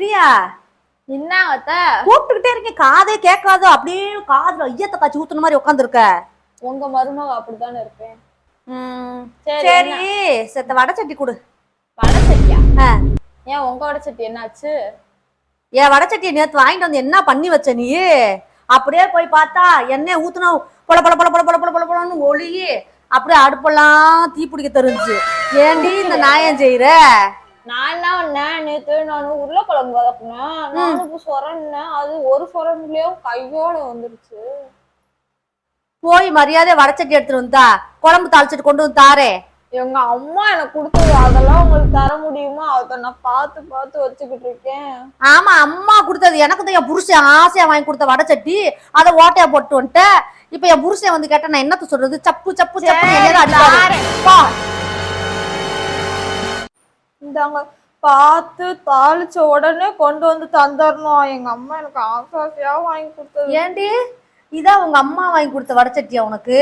பிரியா? என்னங்க அத்தை. கூப்பிட்டுக்கிட்டே இருக்கேன். காதே கேட்காது அப்படியே காதுல ஐயத்தை காய்ச்சி ஊத்துன மாதிரி உட்காந்துருக்க உங்க மருமக அப்படித்தானே இருப்பேன். சரி, செத்த வடை சட்டி கொடு. வடை சட்டியா. ஏன் உங்க வடை சட்டி என்னாச்சு? என் வடை சட்டியை நேத்து வாங்கிட்டு வந்து என்ன பண்ணி வச்ச நீ? அப்படியே போய் பார்த்தா எண்ணெய் ஊத்துனா பொல பொல பொல பொல பொல பொல பொல பொலன்னு ஒளி அப்படியே அடுப்பெல்லாம் தீப்பிடிக்க தெரிஞ்சு ஏண்டி இந்த நியாயம் செய்யற நான் என்ன பண்ணேன் நேத்து நானும் உருளைக்கிழங்கு வதக்குனேன். நானும் இப்ப சொரன்னேன் அது ஒரு சொரன்லயும் கையோட வந்துருச்சு. போய் மரியாதை வடை சட்டி எடுத்துட்டு வந்தா குழம்பு தாளிச்சிட்டு கொண்டு வந்து தாரே. எங்க அம்மா எனக்கு கொடுத்தது. அதெல்லாம் உங்களுக்கு தர முடியுமா? அதை நான் பார்த்து பார்த்து வச்சுக்கிட்டு இருக்கேன். ஆமா அம்மா கொடுத்தது. எனக்கு தான் என் புருஷன் ஆசையா வாங்கி கொடுத்த வடை சட்டி அதை ஓட்டையா போட்டு வந்துட்டேன். இப்ப என் புருஷன் வந்து கேட்டா நான் என்னத்த சொல்றது? சப்பு சப்பு சப்பு இந்தாங்க பார்த்து தாளிச்ச உடனே கொண்டு வந்து தந்துடணும் எங்க அம்மா எனக்கு ஆசை ஆசையா வாங்கி கொடுத்தது. ஏண்டி இதான் உங்க அம்மா வாங்கி கொடுத்த வடை சட்டியா உனக்கு?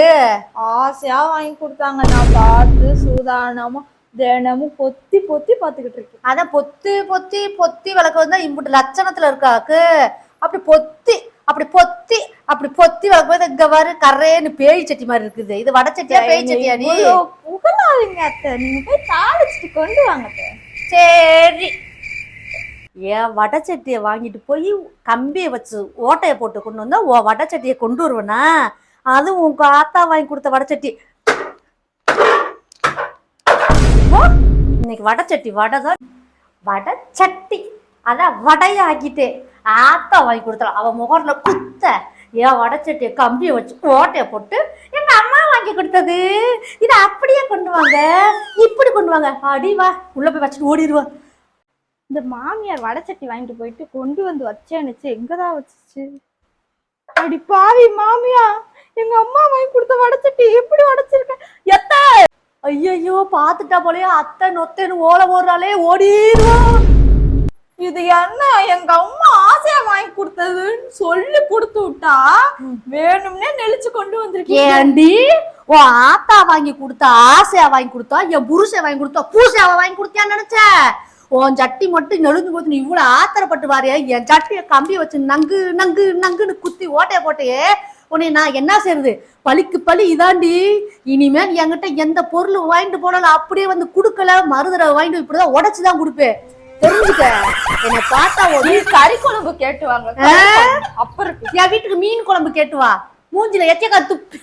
ஆசையா வாங்கி கொடுத்தாங்க. நான் பார்த்து சூதானமா தினமும் பொத்தி பொத்தி பார்த்துக்கிட்டு இருக்கேன். அதான் பொத்தி பொத்தி பொத்தி விளக்கு வந்தா இம்புட்டு லட்சணத்துல இருக்காக்கு அப்படி பொத்தி அப்படி பொத்தி அப்படி பொத்தி விளக்கு போது இங்க வரு கரேன்னு பேய் சட்டி மாதிரி இருக்குது. இது வடை சட்டியா பேய் சட்டியா நீ? புகழாதீங்க அத்தை. நீங்க போய் தாளிச்சுட்டு கொண்டு வாங்க. சரி. என் வடச்சட்டியை வாங்கிட்டு போய் கம்பியை வச்சு ஓட்டையை போட்டு கொண்டு வந்தா உன் வடச்சட்டியை கொண்டு வருவனா? அது உங்க ஆத்தா வாங்கி கொடுத்த வடச்சட்டி இன்னைக்கு வடச்சட்டி வடை தான். வடச்சட்டி அதான் வடையாக்கிட்டே ஆத்தா வாங்கி கொடுத்தா அவன் முகரில் குத்த. என் வடச்சட்டியை கம்பியை வச்சு ஓட்டையை போட்டு எங்கள் அம்மா வாங்கி கொடுத்தது? இதை அப்படியே கொண்டு வாங்க. இப்படி கொண்டு வாங்க. அடி வா உள்ள போய் வச்சுட்டு ஓடிடுவா இந்த மாமியார் வடைச்சட்டி வாங்கிட்டு போயிட்டு கொண்டு வந்து வச்சேன்னுச்சு. எங்கதான் வச்சுச்சு? அடி பாவி மாமியா எங்க அம்மா வாங்கி கொடுத்த வடைச்சட்டி எப்படி உடைச்சிருக்க எத்த! ஐயையோ பாத்துட்டா போலயே அத்தை நொத்தேன்னு ஓல ஓடுறாளே ஓடிடுவா இது என்ன எங்க அம்மா ஆசையா வாங்கி கொடுத்ததுன்னு சொல்லி கொடுத்து விட்டா வேணும்னே நெளிச்சு கொண்டு வந்திருக்கீங்க. ஏண்டி? உன் ஆத்தா வாங்கி கொடுத்தா ஆசையா வாங்கி கொடுத்தா என் புருஷன் வாங்கி கொடுத்தா பூசையாவை வாங்கி கொடுத்தியான்னு நினைச்ச? உன் சட்டி மட்டும் நெழுந்து போது நீ இவ்வளவு ஆத்திரப்பட்டு வாரியா என் சட்டியை கம்பி வச்சு நங்கு நங்கு நங்குன்னு குத்தி ஓட்டைய போட்டையே உன்னை நான் என்ன செய்யறது பழிக்கு பழி இதாண்டி. இனிமேல் என்கிட்ட எந்த பொருள் வாங்கிட்டு போனாலும் அப்படியே வந்து கொடுக்கல மறுதடவை வாங்கிட்டு இப்படிதான் உடைச்சுதான் கொடுப்பேன். தெரிஞ்சுக்க. என்னை பார்த்தா ஒரு கறி குழம்பு கேட்டு வாங்க. ஆ? அப்புறம் என் வீட்டுக்கு மீன் குழம்பு கேட்டு வா. மூஞ்சில எச்சக்கா துப்பி